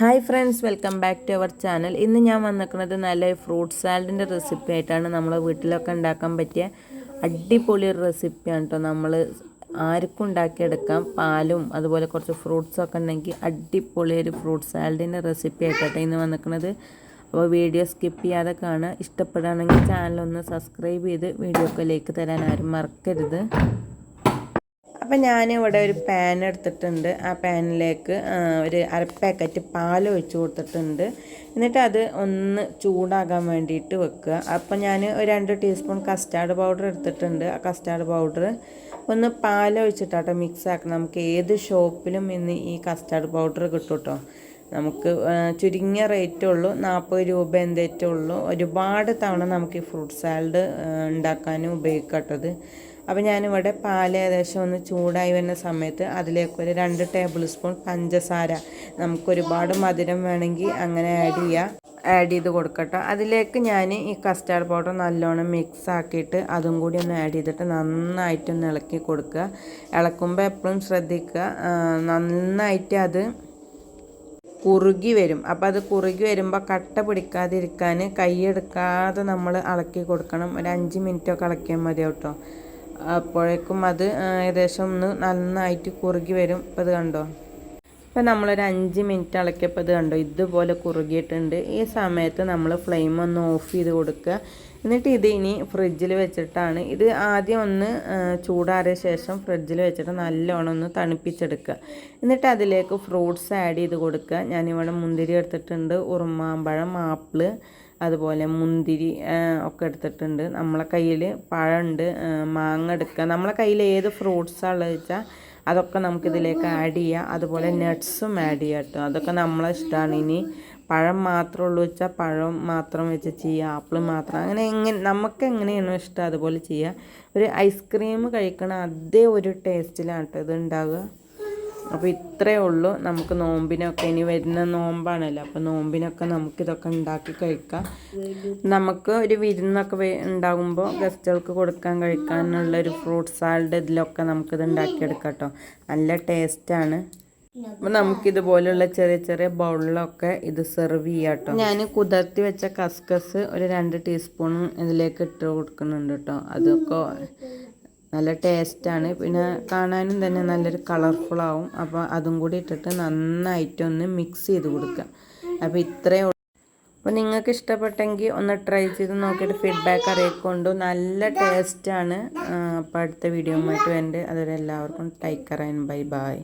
Hi friends welcome back to our channel ഇന്ന് ഞാൻ വന്നിരിക്കുന്നത് നല്ല ഫ്രൂട്ട് സാലഡിന്റെ റെസിപ്പി ആയിട്ടാണ് നമ്മൾ വീട്ടിലൊക്കെ ഉണ്ടാക്കാൻ പറ്റിയ അടിപൊളി ഒരു റെസിപ്പിയാണ് കേട്ടോ നമ്മൾ ആർക്കും ഉണ്ടാക്കിയെടുക്കാം. പാലും അതുപോലെ കുറച്ച് ഫ്രൂട്ട്സും ഒക്കെ ഉണ്ടെങ്കിൽ അടിപൊളി ഒരു ഫ്രൂട്ട് സാലഡിന്റെ റെസിപ്പി ആയിട്ടാണ് ഇന്ന് വന്നിരിക്കുന്നത്. അപ്പോൾ വീഡിയോ സ്കിപ്പ് ചെയ്യാതെ കാണുക. ഇഷ്ടപ്പെടുകയാണെങ്കിൽ ചാനലൊന്ന് സബ്സ്ക്രൈബ് ചെയ്ത് വീഡിയോക്ക് ലൈക്ക് തരാൻ ആരും മറക്കരുത്. അപ്പം ഇവിടെ ഒരു പാൻ എടുത്തിട്ടുണ്ട്. ആ പാനിലേക്ക് ഒരു അര പാക്കറ്റ് പാൽ ഒഴിച്ച് കൊടുത്തിട്ടുണ്ട്. എന്നിട്ട് അത് ഒന്ന് ചൂടാകാൻ വേണ്ടിയിട്ട് വെക്കുക. അപ്പം ഞാൻ ഒരു രണ്ട് ടീസ്പൂൺ കസ്റ്റാർഡ് പൗഡർ എടുത്തിട്ടുണ്ട്. ആ കസ്റ്റാർഡ് പൗഡർ ഒന്ന് പാൽ ഒഴിച്ചിട്ടാട്ടോ മിക്സ് ആക്കണം. നമുക്ക് ഏത് ഷോപ്പിലും ഇന്ന് ഈ കസ്റ്റാർഡ് പൗഡർ കിട്ടും കേട്ടോ നമുക്ക് ചുരുങ്ങിയ റേറ്റേ ഉള്ളൂ. നാൽപ്പത് രൂപ എന്തേറ്റേ ഉള്ളൂ. ഒരുപാട് തവണ നമുക്ക് ഈ ഫ്രൂട്ട് സാലഡ് ഉണ്ടാക്കാനും ഉപയോഗിക്കട്ടത് അപ്പോൾ ഞാനിവിടെ പാൽ ഏകദേശം ഒന്ന് ചൂടായി വരുന്ന സമയത്ത് അതിലേക്ക് ഒരു രണ്ട് ടേബിൾ സ്പൂൺ പഞ്ചസാര. നമുക്കൊരുപാട് മധുരം വേണമെങ്കിൽ അങ്ങനെ ആഡ് ചെയ്യാം. ആഡ് ചെയ്ത് കൊടുക്കട്ടോ. അതിലേക്ക് ഞാൻ ഈ കസ്റ്റാർഡ് പൗഡർ നല്ലോണം മിക്സ് ആക്കിയിട്ട് അതും കൂടി ഒന്ന് ആഡ് ചെയ്തിട്ട് നന്നായിട്ടൊന്ന് ഇളക്കി കൊടുക്കുക. ഇളക്കുമ്പോൾ എപ്പോഴും ശ്രദ്ധിക്കുക. നന്നായിട്ട് അത് കുറുകി വരും. അപ്പം അത് കുറുകി വരുമ്പോൾ കട്ട പിടിക്കാതിരിക്കാൻ കൈയെടുക്കാതെ നമ്മൾ ഇളക്കി കൊടുക്കണം. ഒരു അഞ്ച് മിനിറ്റൊക്കെ ഇളക്കിയാൽ മതി കേട്ടോ അപ്പോഴേക്കും അത് ഏകദേശം ഒന്ന് നന്നായിട്ട് കുറുകി വരും. ഇപ്പോൾ ഇത് കണ്ടോ? ഇപ്പം നമ്മളൊരു അഞ്ച് മിനിറ്റ് ഇളക്കിയപ്പോൾ ഇത് കണ്ടോ? ഇതുപോലെ കുറുകിയിട്ടുണ്ട്. ഈ സമയത്ത് നമ്മൾ ഫ്ലെയിം ഒന്ന് ഓഫ് ചെയ്ത് കൊടുക്കുക. എന്നിട്ട് ഇത് ഇനി ഫ്രിഡ്ജിൽ വെച്ചിട്ടാണ്. ഇത് ആദ്യം ഒന്ന് ചൂടാറിയ ശേഷം ഫ്രിഡ്ജിൽ വെച്ചിട്ട് നല്ലോണം ഒന്ന് തണുപ്പിച്ചെടുക്കുക. എന്നിട്ട് അതിലേക്ക് ഫ്രൂട്ട്സ് ആഡ് ചെയ്ത് കൊടുക്കുക. ഞാനിവിടെ മുന്തിരി എടുത്തിട്ടുണ്ട്. ഉറുമാമ്പഴം ആപ്പിൾ അതുപോലെ മുന്തിരി ഒക്കെ എടുത്തിട്ടുണ്ട്. നമ്മളെ കയ്യിൽ പഴമുണ്ട് മാങ്ങ എടുക്കുക നമ്മളെ കയ്യിൽ ഏത് ഫ്രൂട്ട്സാണ് ഉള്ളത് വെച്ചാൽ അതൊക്കെ നമുക്കിതിലേക്ക് ആഡ് ചെയ്യാം. അതുപോലെ നട്ട്സും ആഡ് ചെയ്യാം കേട്ടോ. അതൊക്കെ നമ്മളെ ഇഷ്ടമാണ് ഇനി പഴം മാത്രമേ ഉള്ളൂ വെച്ചാൽ പഴം മാത്രം വെച്ച് ചെയ്യുക ആപ്പിൾ മാത്രം. അങ്ങനെ എങ്ങനെ നമുക്ക് എങ്ങനെയാണോ ഇഷ്ടം അതുപോലെ ചെയ്യുക ഒരു ഐസ്ക്രീം കഴിക്കണ അതേ ഒരു ടേസ്റ്റിലാണ് കേട്ടോ ഇത് ഉണ്ടാവുക. അപ്പോൾ ഇത്രയേ ഉള്ളൂ. നമുക്ക് നോമ്പിനൊക്കെ ഇനി വരുന്ന നോമ്പാണല്ലോ. അപ്പോൾ നോമ്പിനൊക്കെ നമുക്കിതൊക്കെ ഉണ്ടാക്കി കഴിക്കാം. നമുക്ക് ഒരു വിരുന്നൊക്കെ ഉണ്ടാകുമ്പോൾ ഗസ്റ്റുകൾക്ക് കൊടുക്കാൻ കഴിക്കാനുള്ള ഒരു ഫ്രൂട്ട് സാലഡ് ഇതിലൊക്കെ നമുക്കിത് ഉണ്ടാക്കിയെടുക്കാം കേട്ടോ. നല്ല ടേസ്റ്റാണ് അപ്പോൾ നമുക്കിതുപോലുള്ള ചെറിയ ചെറിയ ബൗളിലൊക്കെ ഇത് സെർവ് ചെയ്യാം കേട്ടോ. ഞാൻ കുതിർത്തി വെച്ച കസ്കസ് ഒരു രണ്ട് ടീസ്പൂൺ ഇതിലേക്ക് ഇട്ട് കൊടുക്കുന്നുണ്ട് കേട്ടോ. അതൊക്കെ നല്ല ടേസ്റ്റാണ്. പിന്നെ കാണാനും തന്നെ നല്ലൊരു കളർഫുള്ളാവും. അപ്പോൾ അതും കൂടി ഇട്ടിട്ട് നന്നായിട്ടൊന്ന് മിക്സ് ചെയ്ത് കൊടുക്കുക. അപ്പോൾ ഇത്രയേ അപ്പോൾ നിങ്ങൾക്ക് ഇഷ്ടപ്പെട്ടെങ്കിൽ ഒന്ന് ട്രൈ ചെയ്ത് നോക്കിയിട്ട് ഫീഡ്ബാക്ക് അറിയിക്കൊണ്ടു നല്ല ടേസ്റ്റാണ്. അപ്പോൾ അടുത്ത വീഡിയോ ആയിട്ട് എന്റെ അതുവരെ എല്ലാവർക്കും ടൈക്കറൻ ബൈ ബൈ.